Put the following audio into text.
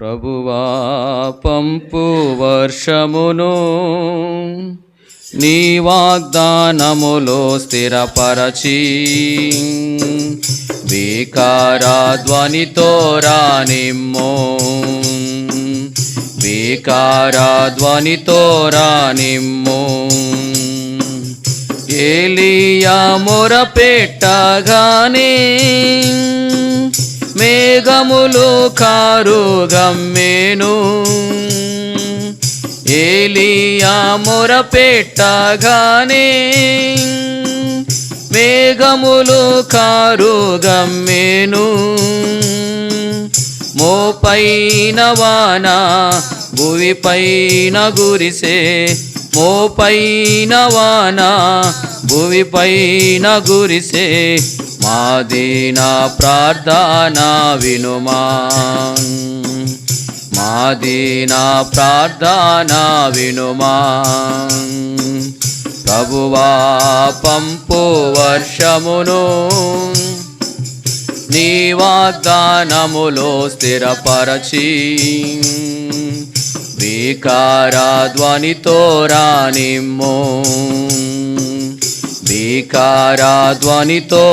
ప్రభువా పంపు వర్షమును నీ వాగ్దానములో స్థిరపరచి. వికారా ధ్వనితో రానిమ్మో. వికారా ధ్వనితో రానిమ్మో. ఏలియా మొర పెట్టగానే మేఘములు కారు గమ్మేను ఏలియా మొర పెట్టగానే మేఘములు కారు గమ్మేను మోపైన వాన భువిపైన గురిసే. మోపైన వాన భువిపైన గురిసే. మాదీన ప్రార్థన వినుమా. మాదీన ప్రార్థన వినుమా. ప్రభువా పంపు వర్షమును నీ వాగ్దానములో స్థిరపరచి వికారా ధ్వనితో రానిమ్మో. వికారా ధ్వనితో